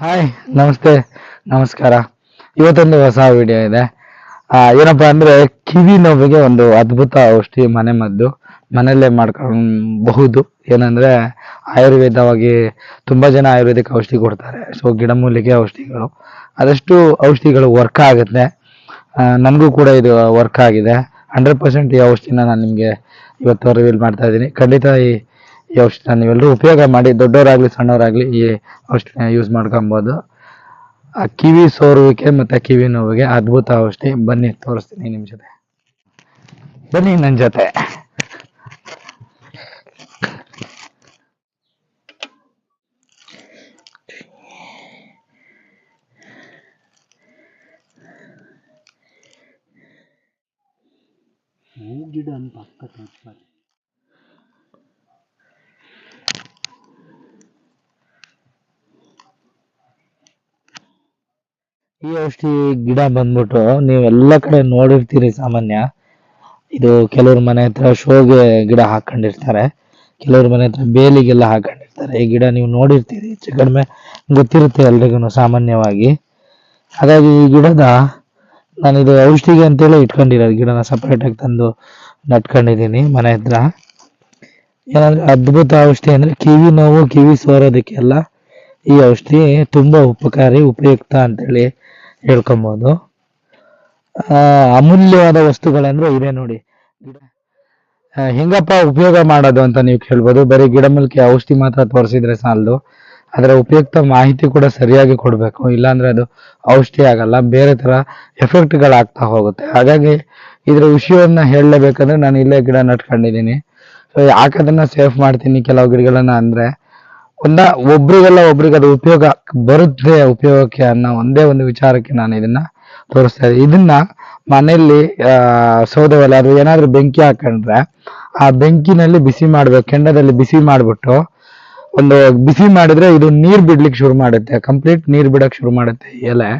Hi ನಮಸ್ತೆ, ನಮಸ್ಕಾರ. ಇವತ್ತೊಂದು ಹೊಸ ವಿಡಿಯೋ ಇದೆ. ಏನಪ್ಪಾ ಅಂದ್ರೆ ಕಿವಿ ನೋವಿಗೆ ಒಂದು ಅದ್ಭುತ ಔಷಧಿ ಮನೆ ಮದ್ದು. ಮನೆಯಲ್ಲೇ ಮಾಡ್ಕೊಬಹುದು ಏನಂದ್ರೆ ಆಯುರ್ವೇದವಾಗಿ ತುಂಬಾ ಜನ ಆಯುರ್ವೇದಿಕ್ ಔಷಧಿ ಕೊಡ್ತಾರೆ. ಸೊ ಗಿಡಮೂಲಿಕೆ ಔಷಧಿಗಳು. ಅದಷ್ಟು ಔಷಧಿಗಳು ವರ್ಕ್ ಆಗುತ್ತೆ. ನನಗೂ ಕೂಡ ಇದು ವರ್ಕ್ ಆಗಿದೆ. ಹಂಡ್ರೆಡ್ ಪರ್ಸೆಂಟ್ ಈ ಔಷಧಿನ ನಾನು ನಿಮಗೆ ಇವತ್ತು ರಿವೀಲ್ ಮಾಡ್ತಾ ಇದ್ದೀನಿ. ಖಂಡಿತ ಈ ಈ ಔಷಧಿನ ನೀವೆಲ್ಲರೂ ಉಪಯೋಗ ಮಾಡಿ, ದೊಡ್ಡವರಾಗಲಿ, ಸಣ್ಣವರಾಗಲಿ ಈ ಔಷಧಿನ ಯೂಸ್ ಮಾಡ್ಕೊಬೋದು. ಆ, ಕಿವಿ ಸೋರುವಿಕೆ ಮತ್ತು ಕಿವಿ ನೋವಿಗೆ ಅದ್ಭುತ ಔಷಧಿ. ಬನ್ನಿ, ತೋರಿಸ್ತೀನಿ ನಿಮ್ಮ ಜೊತೆ. ಬನ್ನಿ ನನ್ನ ಜೊತೆ. ಈ ಔಷಧಿ ಗಿಡ ಬಂದ್ಬಿಟ್ಟು ನೀವೆಲ್ಲ ಕಡೆ ನೋಡಿರ್ತೀರಿ ಸಾಮಾನ್ಯ. ಇದು ಕೆಲವ್ರ ಮನೆ ಹತ್ರ ಶೋಗೆ ಗಿಡ ಹಾಕೊಂಡಿರ್ತಾರೆ. ಕೆಲವ್ರ ಮನೆ ಹತ್ರ ಬೇಲಿಗೆಲ್ಲ ಹಾಕೊಂಡಿರ್ತಾರೆ. ಈ ಗಿಡ ನೀವು ನೋಡಿರ್ತೀರಿ. ಹೆಚ್ಚು ಕಡಿಮೆ ಗೊತ್ತಿರುತ್ತೆ ಎಲ್ರಿಗೂ ಸಾಮಾನ್ಯವಾಗಿ. ಹಾಗಾಗಿ ಈ ಗಿಡದ ನಾನು ಇದು ಔಷಧಿಗೆ ಅಂತೇಳಿ ಇಟ್ಕೊಂಡಿರೋದು. ಗಿಡನ ಸಪ್ರೇಟ್ ಆಗಿ ತಂದು ನಟ್ಕೊಂಡಿದ್ದೀನಿ ಮನೆ ಹತ್ರ. ಏನಂದ್ರೆ ಅದ್ಭುತ ಔಷಧಿ ಅಂದ್ರೆ ಕಿವಿ ನೋವು, ಕಿವಿ ಸೋರೋದಕ್ಕೆಲ್ಲ ಈ ಔಷಧಿ ತುಂಬಾ ಉಪಕಾರಿ, ಉಪಯುಕ್ತ ಅಂತೇಳಿ ಹೇಳ್ಕೊಬಹುದು ಅಮೂಲ್ಯವಾದ ವಸ್ತುಗಳಂದ್ರೆ ಇವೆ ನೋಡಿ. ಗಿಡ ಹೆಂಗಪ್ಪ ಉಪಯೋಗ ಮಾಡೋದು ಅಂತ ನೀವು ಕೇಳ್ಬೋದು. ಬರೀ ಗಿಡ ಮೂಲಕ ಔಷಧಿ ಮಾತ್ರ ತೋರಿಸಿದ್ರೆ ಸಾಲದು. ಅದರ ಉಪಯುಕ್ತ ಮಾಹಿತಿ ಕೂಡ ಸರಿಯಾಗಿ ಕೊಡಬೇಕು. ಇಲ್ಲಾಂದ್ರೆ ಅದು ಔಷಧಿ ಆಗಲ್ಲ, ಬೇರೆ ತರ ಎಫೆಕ್ಟ್ಗಳಾಗ್ತಾ ಹೋಗುತ್ತೆ. ಹಾಗಾಗಿ ಇದ್ರ ವಿಷಯವನ್ನ ಹೇಳಲೇಬೇಕಂದ್ರೆ ನಾನು ಇಲ್ಲೇ ಗಿಡ ನಟ್ಕೊಂಡಿದ್ದೀನಿ. ಸೊ ಯಾಕೆ ಅದನ್ನ ಸೇಫ್ ಮಾಡ್ತೀನಿ ಕೆಲವು ಗಿಡಗಳನ್ನ ಅಂದ್ರೆ, ಒಂದ ಒಬ್ರಿಗೆಲ್ಲ ಒಬ್ರಿಗೆ ಅದು ಉಪಯೋಗ ಬರುತ್ತೆ, ಉಪಯೋಗಕ್ಕೆ ಅನ್ನೋ ಒಂದೇ ಒಂದು ವಿಚಾರಕ್ಕೆ ನಾನು ಇದನ್ನ ತೋರಿಸ್ತಾ ಇದ್ದೀನಿ. ಇದನ್ನ ಮನೆಯಲ್ಲಿ ಸೌದೆ ಒಲೆ ಅದು ಏನಾದ್ರೂ ಬೆಂಕಿ ಹಾಕೊಂಡ್ರೆ, ಆ ಬೆಂಕಿನಲ್ಲಿ ಬಿಸಿ ಮಾಡ್ಬೇಕು, ಕೆಂಡದಲ್ಲಿ ಬಿಸಿ ಮಾಡ್ಬಿಟ್ಟು ಒಂದು ಬಿಸಿ ಮಾಡಿದ್ರೆ ಇದು ನೀರ್ ಬಿಡ್ಲಿಕ್ಕೆ ಶುರು ಮಾಡುತ್ತೆ. ಕಂಪ್ಲೀಟ್ ನೀರ್ ಬಿಡಕ್ ಶುರು ಮಾಡುತ್ತೆ ಎಲೆ.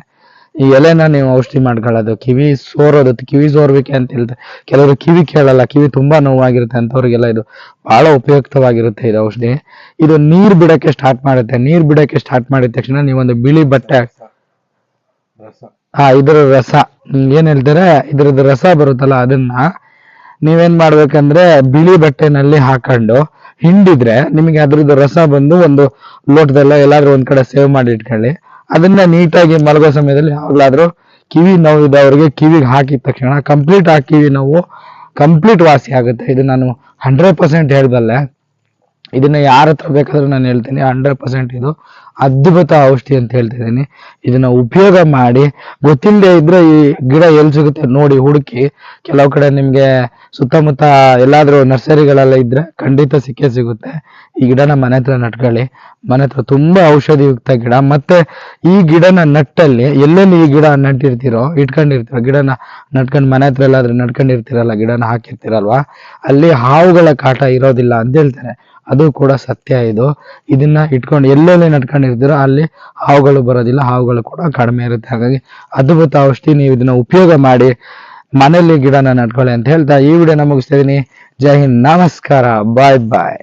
ಈ ಎಲೆನ ನೀವು ಔಷಧಿ ಮಾಡ್ಕೊಳ್ಳೋದು. ಕಿವಿ ಸೋರೋದು. ಕಿವಿ ಸೋರ್ವಿಕೆ ಅಂತ ಹೇಳ್ತಾರೆ ಕೆಲವರು ಕಿವಿ ಕೇಳಲ್ಲ. ಕಿವಿ ತುಂಬಾ ನೋವಾಗಿರುತ್ತೆ ಅಂತವ್ರಿಗೆಲ್ಲ ಇದು ಬಹಳ ಉಪಯುಕ್ತವಾಗಿರುತ್ತೆ ಇದು ಔಷಧಿ. ಇದು ನೀರ್ ಬಿಡಕ್ಕೆ ಸ್ಟಾರ್ಟ್ ಮಾಡುತ್ತೆ. ನೀರ್ ಬಿಡಕ್ಕೆ ಸ್ಟಾರ್ಟ್ ಮಾಡಿದ ತಕ್ಷಣ ನೀವೊಂದು ಬಿಳಿ ಬಟ್ಟೆ ಹಾ ಇದ್ರ ರಸ. ಏನ್ ಹೇಳ್ತಾರೆ? ಇದ್ರದ್ದು ರಸ ಬರುತ್ತಲ್ಲ ಅದನ್ನ ನೀವೇನ್ ಮಾಡ್ಬೇಕಂದ್ರೆ ಬಿಳಿ ಬಟ್ಟೆನಲ್ಲಿ ಹಾಕೊಂಡು ಹಿಂಡಿದ್ರೆ ನಿಮಗೆ ಅದ್ರದ್ದು ರಸ ಬಂದು ಒಂದು ಲೋಟದಲ್ಲ ಎಲ್ಲಾದ್ರೂ ಒಂದ್ ಕಡೆ ಸೇವ್ ಮಾಡಿ ಇಟ್ಕೊಳ್ಳಿ. ಅದನ್ನ ನೀಟಾಗಿ ಮಲಗೋ ಸಮಯದಲ್ಲಿ ಯಾವಾಗ್ಲಾದ್ರೂ ಕಿವಿ ನೋವು ಇದ್ದವ್ರಿಗೆ ಕಿವಿಗೆ ಹಾಕಿದ ತಕ್ಷಣ ಕಂಪ್ಲೀಟ್ ಆ ಕಿವಿ ನೋವು ಕಂಪ್ಲೀಟ್ ವಾಸಿ ಆಗುತ್ತೆ. ಇದು ನಾನು ಹಂಡ್ರೆಡ್ ಪರ್ಸೆಂಟ್ ಹೇಳ್ದಲ್ಲೇ. ಇದನ್ನ ಯಾರ ಹತ್ರ ಬೇಕಾದ್ರೂ ನಾನು ಹೇಳ್ತೀನಿ ಹಂಡ್ರೆಡ್ ಪರ್ಸೆಂಟ್ ಇದು. ಅದ್ಭುತ ಔಷಧಿ ಅಂತ ಹೇಳ್ತಿದ್ದೀನಿ ಇದನ್ನ ಉಪಯೋಗ ಮಾಡಿ ಗೊತ್ತಿಲ್ಲದೆ ಇದ್ರೆ ಈ ಗಿಡ ಎಲ್ಲಿ ಸಿಗುತ್ತೆ ನೋಡಿ ಹುಡುಕಿ. ಕೆಲವು ಕಡೆ ನಿಮ್ಗೆ ಸುತ್ತಮುತ್ತ ಎಲ್ಲಾದ್ರೂ ನರ್ಸರಿಗಳೆಲ್ಲ ಇದ್ರೆ ಖಂಡಿತ ಸಿಕ್ಕೇ ಸಿಗುತ್ತೆ. ಈ ಗಿಡನ ಮನೆ ಹತ್ರ ನಟ್ಕೊಳ್ಳಿ. ಮನೆ ಹತ್ರ ತುಂಬಾ ಔಷಧಿಯುಕ್ತ ಗಿಡ. ಮತ್ತೆ ಈ ಗಿಡನ ನಟ್ಟಲ್ಲಿ ಎಲ್ಲೆಲ್ಲಿ ಈ ಗಿಡ ನಟ್ಟಿರ್ತೀರೋ, ಇಟ್ಕೊಂಡಿರ್ತೀರೋ, ಗಿಡನ ನಟ್ಕೊಂಡು ಮನೆ ಹತ್ರ ಎಲ್ಲಾದ್ರೂ ನಟ್ಕೊಂಡಿರ್ತೀರಲ್ಲ, ಗಿಡನ ಹಾಕಿರ್ತೀರಲ್ವಾ? ಅಲ್ಲಿ ಹಾವುಗಳ ಕಾಟ ಇರೋದಿಲ್ಲ ಅಂತ ಹೇಳ್ತಾರೆ. ಅದು ಕೂಡ ಸತ್ಯ ಇದು. ಇದನ್ನ ಇಟ್ಕೊಂಡು ಎಲ್ಲೆಲ್ಲಿ ನಟ್ಕೊಂಡಿರ್ತೀರೋ ಅಲ್ಲಿ ಹಾವುಗಳು ಬರೋದಿಲ್ಲ, ಹಾವುಗಳು ಕೂಡ ಕಡಿಮೆ ಇರುತ್ತೆ. ಹಾಗಾಗಿ ಅದ್ಭುತ ಔಷಧಿ ನೀವು ಇದನ್ನ ಉಪಯೋಗ ಮಾಡಿ ಮನೆಯಲ್ಲಿ ಗಿಡನ ನಡ್ಕೊಳ್ಳಿ ಅಂತ ಹೇಳ್ತಾ ಈ ವಿಡಿಯೋನ ಮುಗಿಸ್ತಾ ಇದ್ದೀನಿ ಜೈ ಹಿಂದ್. ನಮಸ್ಕಾರ. ಬಾಯ್ ಬಾಯ್.